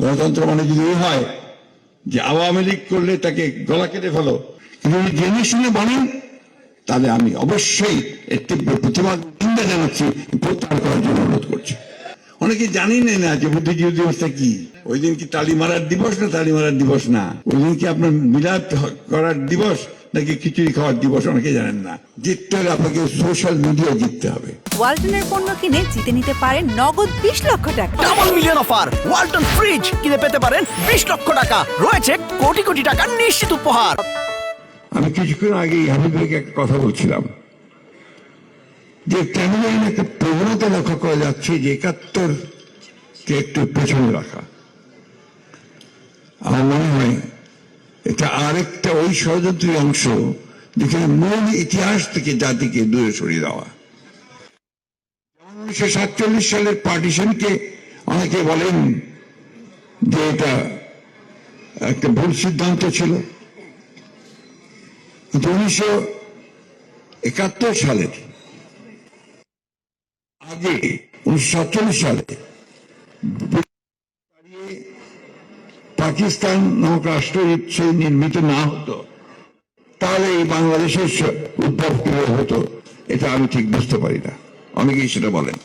গণতন্ত্র মানে যদি হয় যে আওয়ামী লীগ করলে তাকে গলা কেটে ফেলো। কিন্তু যদি জেনে শুনে বলেন, তাহলে আমি অবশ্যই এর তীব্র প্রতিবাদ, নিন্দা জানাচ্ছি, প্রত্যাহার করার জন্য অনুরোধ করছি। অনেকে জানি না যে বুদ্ধিজীবী দিবসটা কি? ওই দিন কি তালি মারার দিবস না তালি মারার দিবস না? ওই দিন কি আপনার মিলাদ করার দিবস? নাকি খিচুড়ি খাওয়ার দিবস অনেকে জানেন না। জিততে হলে আপনাকে সোশ্যাল মিডিয়া জিততে হবে। ওয়ালটনের পণ্য কিনে জিতে নিতে পারেন নগদ বিশ লক্ষ টাকা। Double million offer Walton fridge কিনে পেতে পারেন বিশ লক্ষ টাকা। রয়েছে কোটি কোটি টাকার নিশ্চিত উপহার। আমি কিছুক্ষণ আগেই হাবিবকে একটা কথা বলছিলাম। যে কেন জানি একটা প্রবণতা লক্ষ্য করা যাচ্ছে যে একাত্তর কে একটু পেছনে রাখা। আমার মনে হয় এটা আরেকটা ওই ষড়যন্ত্রের অংশ যেখানে মূল ইতিহাস থেকে জাতিকে দূরে সরিয়ে দেওয়া। উনিশশো সাতচল্লিশ সালের পার্টিশনকে অনেকে বলেন যে এটা একটা ভুল সিদ্ধান্ত ছিল। কিন্তু উনিশশো একাত্তর সালের আগে, উনিশশো সাতচল্লিশ সালে পাকিস্তান নামক রাষ্ট্র নির্মিত না হতো, তাহলে এই বাংলাদেশের উদ্ভব কীভাবে হতো? এটা আমি ঠিক বুঝতে পারি না। অনেকেই সেটা বলেন।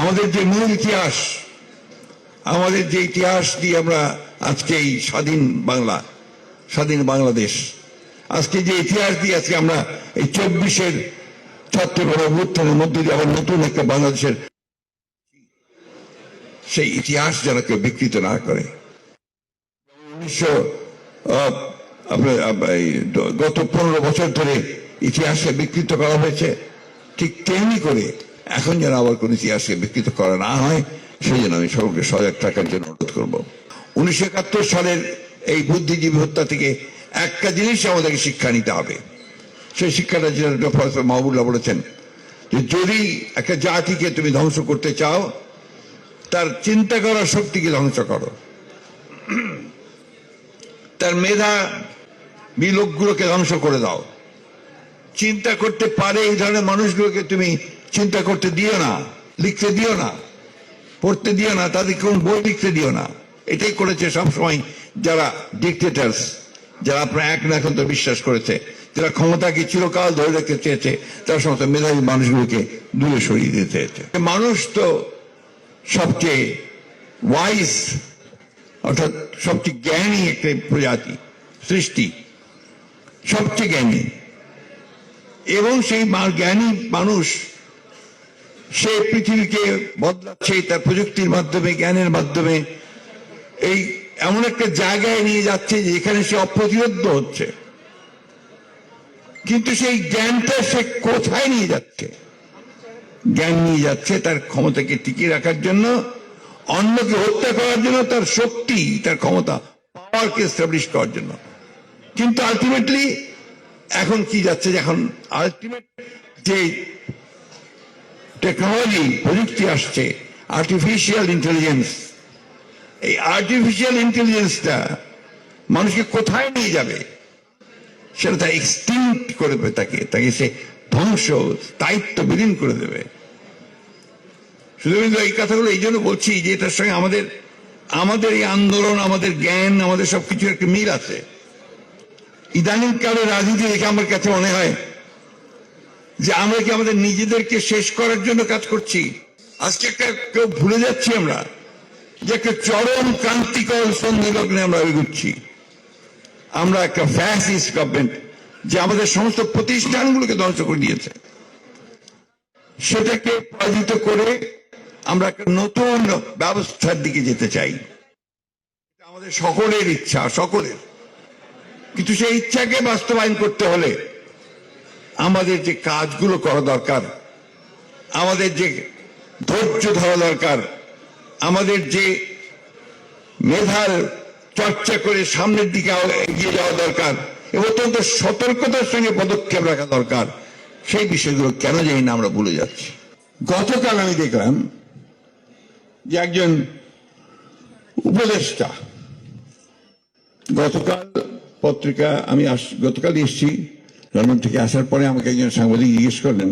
আমাদের যে মূল ইতিহাস, আমাদের যে ইতিহাস দিয়ে আমরা আজকে এই স্বাধীন বাংলা, স্বাধীন বাংলাদেশ, আজকে যে ইতিহাস দিয়ে আজকে আমরা এই চব্বিশের ছাত্র গণঅভ্যুত্থানের মধ্যে দিয়ে আবার নতুন একটা বাংলাদেশের সেই ইতিহাস যেন কেউ বিকৃত না করে। উনিশশো গত পনেরো বছর ধরে ইতিহাসকে বিকৃত করা হয়েছে। ঠিক তেমনি করে এখন যেন আবার কোন ইতিহাসকে বিকৃত করা না হয়, সেই জন্য আমি সকলকে সজাগ থাকার জন্য অনুরোধ করব। উনিশশো একাত্তর সালের এই বুদ্ধিজীবী হত্যা থেকে একটা জিনিস আমাদেরকে শিক্ষা নিতে হবে। সেই শিক্ষাটা যেটা প্রফেসর মাহবুল্লাহ বলেছেন যে যদি একটা জাতিকে তুমি ধ্বংস করতে চাও, তার চিন্তা করার শক্তিকে ধ্বংস করো। তার মেধা বিলোকগুলোকে ধ্বংস করে দাও। চিন্তা করতে পারে এই ধরনের মানুষগুলোকে তুমি চিন্তা করতে দিও না, লিখতে দিও না, পড়তে দিও না, তাদের কোন বই লিখতে দিও না। এটাই করেছে সবসময় যারা ডিকটেটার্স যারা আপনার এক না এখন তো বিশ্বাস করেছে, যারা ক্ষমতাকে চিরকাল ধরে রাখতে চেয়েছে, তারা সমস্ত মেধাবী মানুষগুলোকে দূরে সরিয়ে দিতে মানুষ তো সবচেয়ে ওয়াইজ অর্থাৎ সবচেয়ে জ্ঞানী একটা প্রজাতি, সৃষ্টি, সবচেয়ে জ্ঞানী। এবং সেই জ্ঞানী মানুষ, সে পৃথিবীকে বদলাচ্ছে তার প্রযুক্তির মাধ্যমে, জ্ঞানের মাধ্যমে। এই এমন একটা জায়গায় নিয়ে যাচ্ছে যেখানে সে অপ্রতিরোধ হচ্ছে। কিন্তু সেই জ্ঞানটা সে কোথায় নিয়ে যাচ্ছে? জ্ঞান নিয়ে যাচ্ছে তার ক্ষমতাকে টিকিয়ে রাখার জন্য অন্যকে হত্যা করার জন্য তার শক্তি, তার ক্ষমতা পাওয়ারকে এস্টাবলিশ করার জন্য। কিন্তু আলটিমেটলি এখন কি যাচ্ছে যে এখন আলটিমেট যে টেকনোলজি প্রযুক্তি আসছে আর্টিফিশিয়াল ইন্টেলিজেন্স এই আর্টিফিশিয়াল ইন্টেলিজেন্সটা মানুষকে কোথায় নিয়ে যাবে? সেটা তার এক্সটিংক্ট করে দেবে তাকে তাকে সে ধ্বংস স্থায়িত্ব বিলীন করে দেবে। শুধু এই কথাগুলো এই জন্য বলছি যে এটার সঙ্গে আমাদের আমাদের এই আন্দোলন, আমাদের জ্ঞান, আমাদের সবকিছুর একটা মিল আছে। ইদানিং কালে রাজনীতি দেখে আমার কাছে মনে হয় যে আমরা কি আমাদের নিজেদেরকে শেষ করার জন্য কাজ করছি? আজকে একটা কেউ ভুলে যাচ্ছি আমরা যে একটা চরম ক্রান্তিকর সন্ধিলগ্নে আমরা এগুচ্ছি আমরা একটা ফ্যাসিস্ট গভর্নমেন্ট যে আমাদের সমস্ত প্রতিষ্ঠানগুলোকে ধ্বংস করে দিয়েছে। সেটাকে পরাজিত করে আমরা একটা নতুন ব্যবস্থার দিকে যেতে চাই। আমাদের সকলের ইচ্ছা, সকলের। কিন্তু সেই ইচ্ছাকে বাস্তবায়ন করতে হলে আমাদের যে কাজগুলো করা দরকার, আমাদের যে ধৈর্য ধরা দরকার, আমাদের যে মেধার চর্চা করে সামনের দিকে এগিয়ে যাওয়া দরকার, এবং অত্যন্ত সতর্কতার সঙ্গে পদক্ষেপ রাখা দরকার, সেই বিষয়গুলো কেন জানি না আমরা ভুলে যাচ্ছি। গতকাল আমি দেখলাম যে একজন উপদেষ্টা। গতকাল পত্রিকা, আমি গতকাল এসেছি, লন্ডন থেকে আসার পরে আমাকে একজন সাংবাদিক জিজ্ঞেস করলেন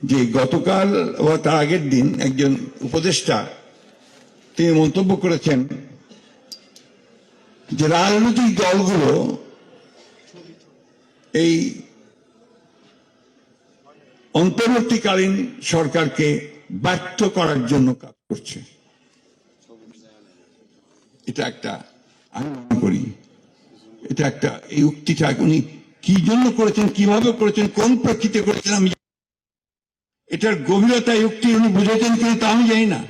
যে গতকাল বা তার আগের দিন একজন উপদেষ্টা, তিনি মন্তব্য করেছেন যে রাজনৈতিক দলগুলো এই অন্তর্বর্তীকালীন সরকারকে ব্যর্থ করার জন্য কাজ করছে। এটা একটা, আমি মনে করি, এটা একটা, এই উক্তিটা উনি কি জন্য করেছেন, কীভাবে করেছেন, কোন প্রেক্ষিতে করেছেন, আমি এটার গভীরতা উক্তি উনি বুঝেছেন কিনা তা আমি জানি না।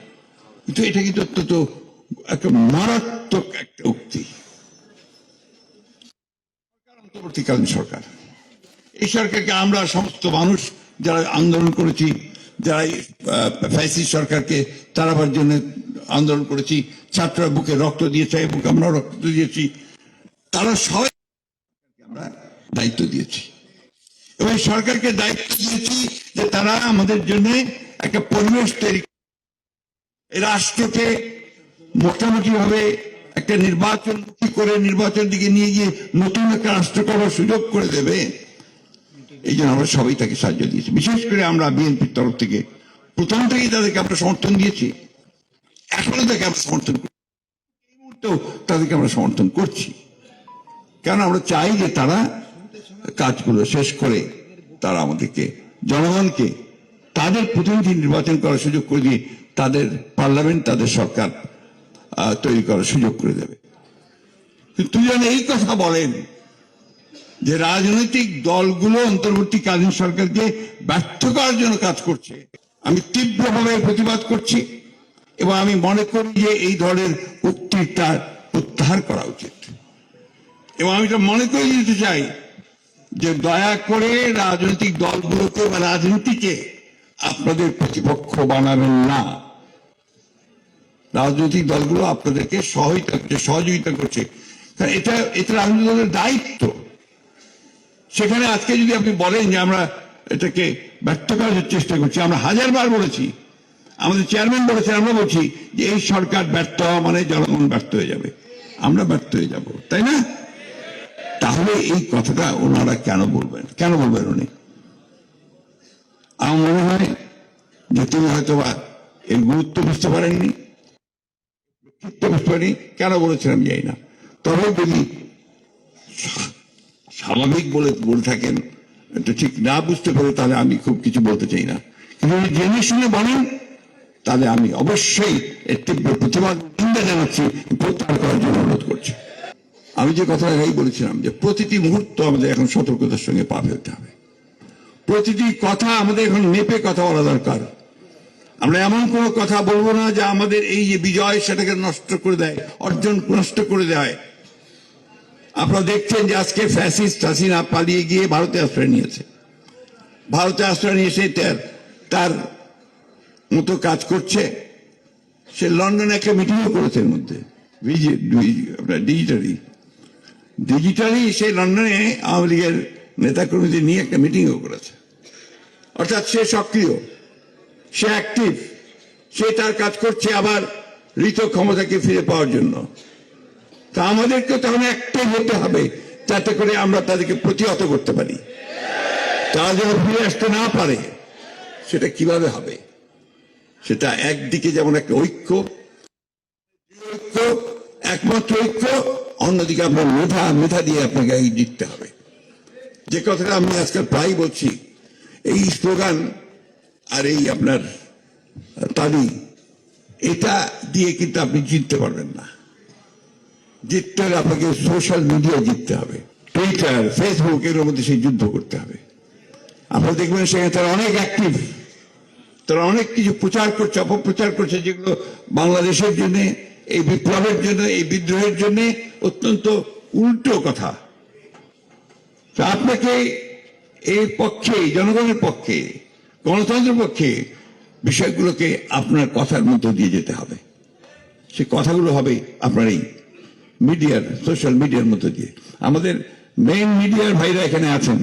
কিন্তু এটা কিন্তু অত্যন্ত একটা মারাত্মক একটা উক্তি। অন্তর্বর্তীকালীন সরকার। এই সরকারকে আমরা সমস্ত মানুষ যারা আন্দোলন করেছি যারা ফ্যাসি সরকারকে তারাবার জন্য আন্দোলন করেছি, ছাত্ররা বুকে রক্ত দিয়েছে এবং আমরা রক্ত দিয়েছি, তারা সবাই আমরা দায়িত্ব দিয়েছি। এবং সরকারকে দায়িত্ব দিয়েছি যে তারা আমাদের জন্য একটা পরিবেশ তৈরি রাষ্ট্রকে মোটামুটি ভাবে একটা নির্বাচন করে নির্বাচন দিকে নিয়ে গিয়ে নতুন একটা রাষ্ট্র করার সুযোগ করে দেবে। এই জন্য আমরা সবাই তাকে সাহায্য দিয়েছি। বিশেষ করে আমরা বিএনপির তরফ থেকে প্রথম থেকেই তাদেরকে আমরা সমর্থন দিয়েছি। এখনও তাকে আমরা সমর্থন করি। এই মুহূর্তেও তাদেরকে আমরা সমর্থন করছি। কারণ আমরা চাই যে তারা কাজগুলো শেষ করে তারা আমাদেরকে, জনগণকে তাদের প্রতিনিধি নির্বাচন করার সুযোগ করে দিয়ে তাদের পার্লামেন্ট, তাদের সরকার তৈরি করার সুযোগ করে দেবে। কিন্তু যেন এই কথা বলেন যে রাজনৈতিক দলগুলো অন্তর্বর্তীকালীন সরকারকে ব্যর্থ করার জন্য কাজ করছে। আমি তীব্রভাবে প্রতিবাদ করছি এবং আমি মনে করি যে এই ধরনের উক্তিটা প্রত্যাহার করা উচিত। এবং আমি এটা মনে করে দিতে চাই যে দয়া করে রাজনৈতিক দলগুলোকে বা রাজনীতিকে আপনাদের প্রতিপক্ষ বানাবেন না। রাজনৈতিক দলগুলো আপনাদেরকে সহায়তা করছে, সহযোগিতা করছে। এটা এটা রাজনৈতিক দলের দায়িত্ব। সেখানে আজকে যদি আপনি বলেন যে আমরা এটাকে ব্যর্থ করার চেষ্টা করছি, আমরা হাজারবার বলেছি, আমাদের চেয়ারম্যান বলেছেন, আমরা বলছি যে এই সরকার ব্যর্থ হওয়া মানে জনগণ ব্যর্থ হয়ে যাবে। আমরা ব্যর্থ হয়ে যাব, তাই না? তাহলে এই কথাটা ওনারা কেন বলবেন? কেন বলবেন উনি? আমার মনে হয় যে তিনি হয়তো বা এর গুরুত্ব বুঝতে পারেননি বুঝতে পারেনি কেন বলেছেন আমি জানি না। তবে বলি স্বাভাবিক বলে বলে থাকেন, এটা ঠিক না বুঝতে পারে তাহলে আমি খুব কিছু বলতে চাই না। কিন্তু যদি জেনে শুনে বলেন, তাহলে আমি অবশ্যই এর তীব্র প্রতিবাদ, নিন্দা জানাচ্ছি, প্রত্যাহার করার জন্য অনুরোধ করছি। আমি যে কথাটা এই বলেছিলাম যে প্রতিটি মুহূর্ত আমাদের এখন সতর্কতার সঙ্গে পা ফেলতে হবে। প্রতিটি কথা আমাদের এখন মেপে কথা বলা দরকার। আমরা এমন কোনো কথা বলব না যা আমাদের এই যে বিজয়, সেটাকে নষ্ট করে দেয়, অর্জন নষ্ট করে দেয়। আপনারা দেখছেন যে আজকে ফ্যাসিস্ট হাসিনা পালিয়ে গিয়ে ভারতে আশ্রয় নিয়েছে। ভারতে আশ্রয় নিয়ে সে তার- তার মতো কাজ করছে। সে লন্ডনে একটা মিটিংও করেছে এর মধ্যে। ডিজিটালি ডিজিটালি সে লন্ডনে আওয়ামী লীগের নেতাকর্মীদের নিয়ে একটা মিটিংও করেছে। অর্থাৎ সে সক্রিয়, সে অ্যাক্টিভ সে তার কাজ করছে আবার ঋত ক্ষমতাকে ফিরে পাওয়ার জন্য। তা আমাদেরকে তখন একটাই হতে হবে, যাতে করে আমরা তাদেরকে প্রতিহত করতে পারি। তারা যেন ফিরে আসতে না পারে, সেটা কীভাবে হবে? সেটা একদিকে যেমন একটা ঐক্য ঐক্য, একমাত্র ঐক্য, অন্যদিকে আপনার মেধা মেধা দিয়ে আপনাকে জিততে হবে। যে কথাটা আমি আজকাল প্রায় বলছি, এই স্লোগান আর এই আপনার তালি, এটা দিয়ে কিন্তু আপনি জিততে পারবেন না। জিততে হলে আপনাকে সোশ্যাল মিডিয়া জিততে হবে। টুইটার ফেসবুক এর মধ্যে সেই যুদ্ধ করতে হবে। আপনারা দেখবেন সেখানে তারা অনেক অ্যাক্টিভ তারা অনেক কিছু প্রচার করছে, অপপ্রচার করছে, যেগুলো বাংলাদেশের জন্য, এই বিপ্লবের জন্য, এই বিদ্রোহের জন্য অত্যন্ত উল্টো কথা। আপনাকে এই পক্ষে, জনগণের পক্ষে, গণতন্ত্রের পক্ষে বিষয়গুলোকে আপনার কথার মধ্য দিয়ে যেতে হবে। সে কথাগুলো হবে আপনার এই মিডিয়ার, সোশ্যাল মিডিয়ার মধ্য দিয়ে। আমাদের মেইন মিডিয়ার ভাইরা এখানে আছেন।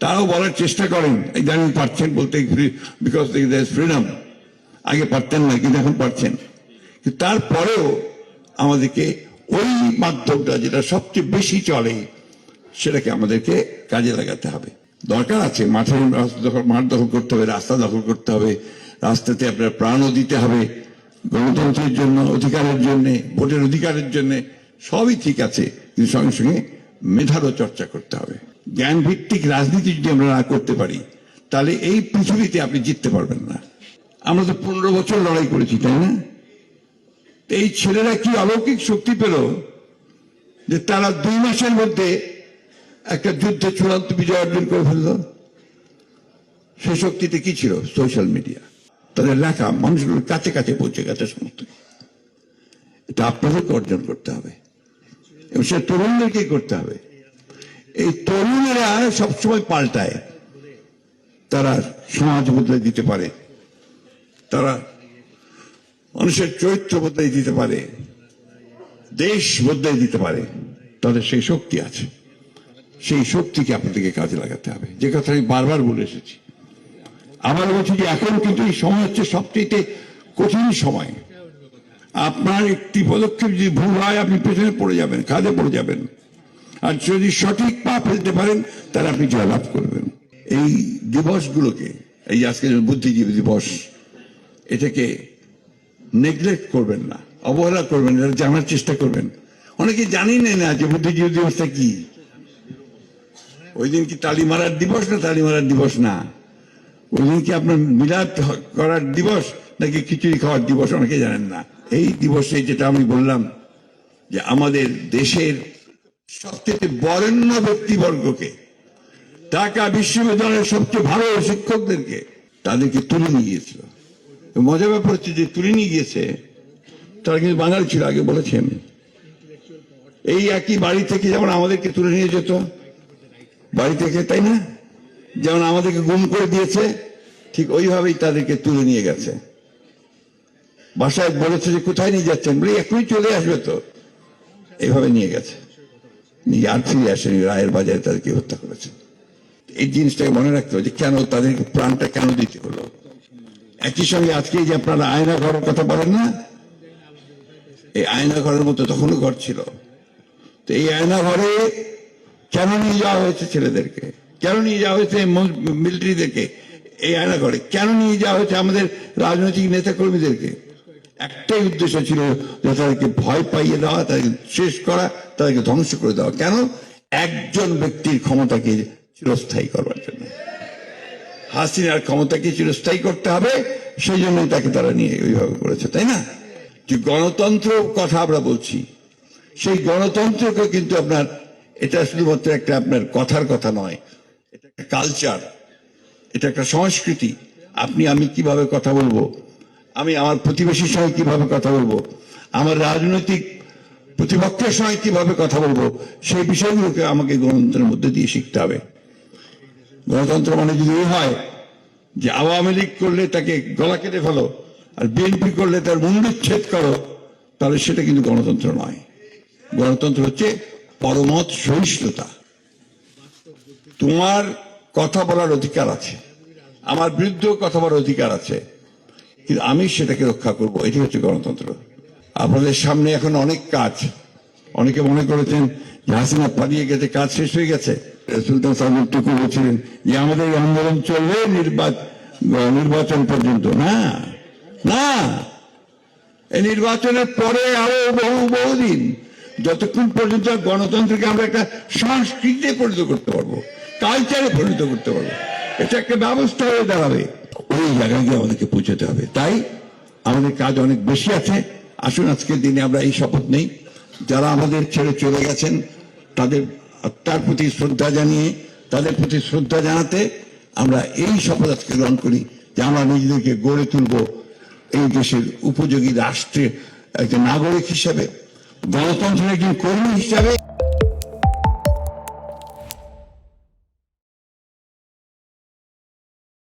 তারাও বলার চেষ্টা করেন জানেন পারছেন বলতে বিকজ ফ্রিডম আগে পারতেন না, কিন্তু এখন পারছেন। তারপরেও আমাদেরকে ওই মাধ্যমটা যেটা সবচেয়ে বেশি চলে, সেটাকে আমাদেরকে কাজে লাগাতে হবে। দরকার আছে মাঠের দখল, মাঠ দখল করতে হবে, রাস্তা দখল করতে হবে। রাস্তাতে আপনার প্রাণও দিতে হবে। গণতন্ত্রের জন্য, অধিকারের জন্য, ভোটের অধিকারের জন্য। সবই ঠিক আছে, কিন্তু সঙ্গে সঙ্গে মেধারও চর্চা করতে হবে। জ্ঞান ভিত্তিক রাজনীতি যদি আমরা না করতে পারি, তাহলে এই পৃথিবীতে আপনি জিততে পারবেন না। আমরা তো পনেরো বছর লড়াই করেছি, তাই না? এই ছেলেরা কি অলৌকিক শক্তি পেল যে তারা দুই মাসের মধ্যে একটা যুদ্ধে চূড়ান্ত বিজয় অর্জন করে ফেলল? সেই শক্তিতে কি ছিল? Social media. তাদের লেখা মানুষগুলোর কাছে কাছে পৌঁছে গেছে সমস্ত। এটা আপনাদেরকে অর্জন করতে হবে। এবং সে তরুণদেরকে করতে হবে। এই তরুণেরা সবসময় পাল্টায়। তারা সমাজ বদলে দিতে পারে। তারা মানুষের চরিত্র বদলে দিতে পারে। দেশ বদলে দিতে পারে। তাদের সেই শক্তি আছে। সেই শক্তিকে আপনাদেরকে কাজে লাগাতে হবে। যে কথা আমি বারবার বলে এসেছি। আমার বলছি যে এখন কিন্তু এই সময় হচ্ছে সবচেয়ে কঠিন সময়। আপনার একটি পদক্ষেপ যদি ভুল হয়, আপনি পেছনে পড়ে যাবেন, খাদে পড়ে যাবেন। আর যদি সঠিক পা ফেলতে পারেন, তাহলে আপনি জয়লাভ করবেন। এই দিবসগুলোকে, এই আজকে বুদ্ধিজীবী দিবস, এটাকে নেগলেক্ট করবেন না, অবহেলা করবেন এটা জানার চেষ্টা করবেন। অনেকে জানেন না যে বুদ্ধিজীবী দিবসটা কি? ওই দিন কি তালি মারার দিবস না তালি মারার দিবস না? ওই দিন কি আপনার মিলাদ করার দিবস নাকি খিচুড়ি খাওয়ার দিবস, অনেকে জানেন না। এই দিবসে যেটা আমি বললাম, যে আমাদের দেশের সবচেয়ে বরেণ্য ব্যক্তিবর্গকে, ঢাকা বিশ্ববিদ্যালয়ের সবচেয়ে ভালো শিক্ষকদেরকে তাদেরকে তুলে নিয়ে গিয়েছিল। মজার ব্যাপার হচ্ছে যে তুলে নিয়ে গিয়েছে, তারা কিন্তু বাঙালি ছিল, আগে বলেছেন এই একই বাড়ি থেকে যেমন আমাদেরকে তুলে নিয়ে যেত, বাড়ি থেকে, তাই না? যেমন আমাদেরকে গুম করে দিয়েছে, ঠিক ওইভাবেই তাদেরকে তুলে নিয়ে গেছে। বাসায় বলেছে যে কোথায় নিয়ে যাচ্ছেন? বলে, এখনই চলে আসবে তো। এইভাবে নিয়ে গেছে। নিয়ে আর ফিরে আসেনি। রায়ের বাজারে তাদেরকে হত্যা করেছে। এই জিনিসটাকে মনে রাখতে হবে যে কেন তাদেরকে প্রাণটা কেন দিতে হলো? একই সঙ্গে আজকে যে আপনারা আয়না ঘরের কথা বলেন না? এই আয়না ঘরের মতো তখনও ঘর ছিল। তো এই আয়না ঘরে কেন নিয়ে যাওয়া হয়েছে ছেলেদেরকে? কেন নিয়ে যাওয়া হয়েছে মিলিটারিদেরকে? এই আয়না ঘরে কেন নিয়ে যাওয়া হয়েছে আমাদের রাজনৈতিক নেতা কর্মীদেরকে একটাই উদ্দেশ্য ছিল যে তাদেরকে ভয় পাইয়ে দেওয়া তাদেরকে শেষ করা, তাদেরকে ধ্বংস করে দেওয়া। কেন? একজন ব্যক্তির ক্ষমতাকে চিরস্থায়ী করবার জন্য। হাসিনার ক্ষমতাকে চিরস্থায়ী করতে হবে সেই জন্যই তাকে তারা নিয়ে ওইভাবে করেছে, তাই না? যে গণতন্ত্র কথা আমরা বলছি, সেই গণতন্ত্রকে কিন্তু আপনার, এটা শুধুমাত্র একটা আপনার কথার কথা নয়, এটা একটা কালচার এটা একটা সংস্কৃতি। আপনি, আমি কীভাবে কথা বলব? আমি আমার প্রতিবেশীর সঙ্গে কীভাবে কথা বলব? আমার রাজনৈতিক প্রতিপক্ষের সঙ্গে কীভাবে কথা বলব? সেই বিষয়গুলোকে আমাকে গণতন্ত্রের মধ্যে দিয়ে শিখতে হবে। গণতন্ত্র মানে যদি হয় যে আওয়ামী লীগ করলে তাকে গলা কেটে ফেলো, আর বিএনপি করলে তার মুন্ডুচ্ছেদ করো, তাহলে সেটা কিন্তু গণতন্ত্র নয়। গণতন্ত্র হচ্ছে পরমত সহিষ্ণুতা। তোমার কথা বলার অধিকার আছে। আমার বিরুদ্ধেও কথা বলার অধিকার আছে। কিন্তু আমি সেটাকে রক্ষা করব, এটি হচ্ছে গণতন্ত্র। আপনাদের সামনে এখন অনেক কাজ। অনেকে মনে করেছেন যে হাসিনা পালিয়ে গেছে, কাজ শেষ হয়ে গেছে। সুলতান সাহেব টুকু বলছিলেন যে আমাদের আন্দোলন চলবে নির্বাচন পর্যন্ত। না না। এই নির্বাচনের পরে আরও বহু বহুদিন যতক্ষণ পর্যন্ত গণতন্ত্রকে আমরা একটা সংস্কৃতিতে পরিণত করতে পারব কালচারে পরিণত করতে পারব, এটা একটা ব্যবস্থা হয়ে দাঁড়াবে। ওই জায়গায় গিয়ে আমাদেরকে পৌঁছাতে হবে। তাই আমাদের কাজ অনেক বেশি আছে। আসুন, আজকের দিনে আমরা এই শপথ নেই। যারা আমাদের ছেড়ে চলে গেছেন, তাদের আত্মার প্রতি শ্রদ্ধা জানিয়ে, তাদের প্রতি শ্রদ্ধা জানাতে আমরা এই শপথ আজকে গ্রহণ করি যে আমরা নিজেদেরকে গড়ে তুলব এই দেশের উপযোগী রাষ্ট্রে একজন নাগরিক হিসাবে, গণতন্ত্রের একজন কর্মী হিসাবে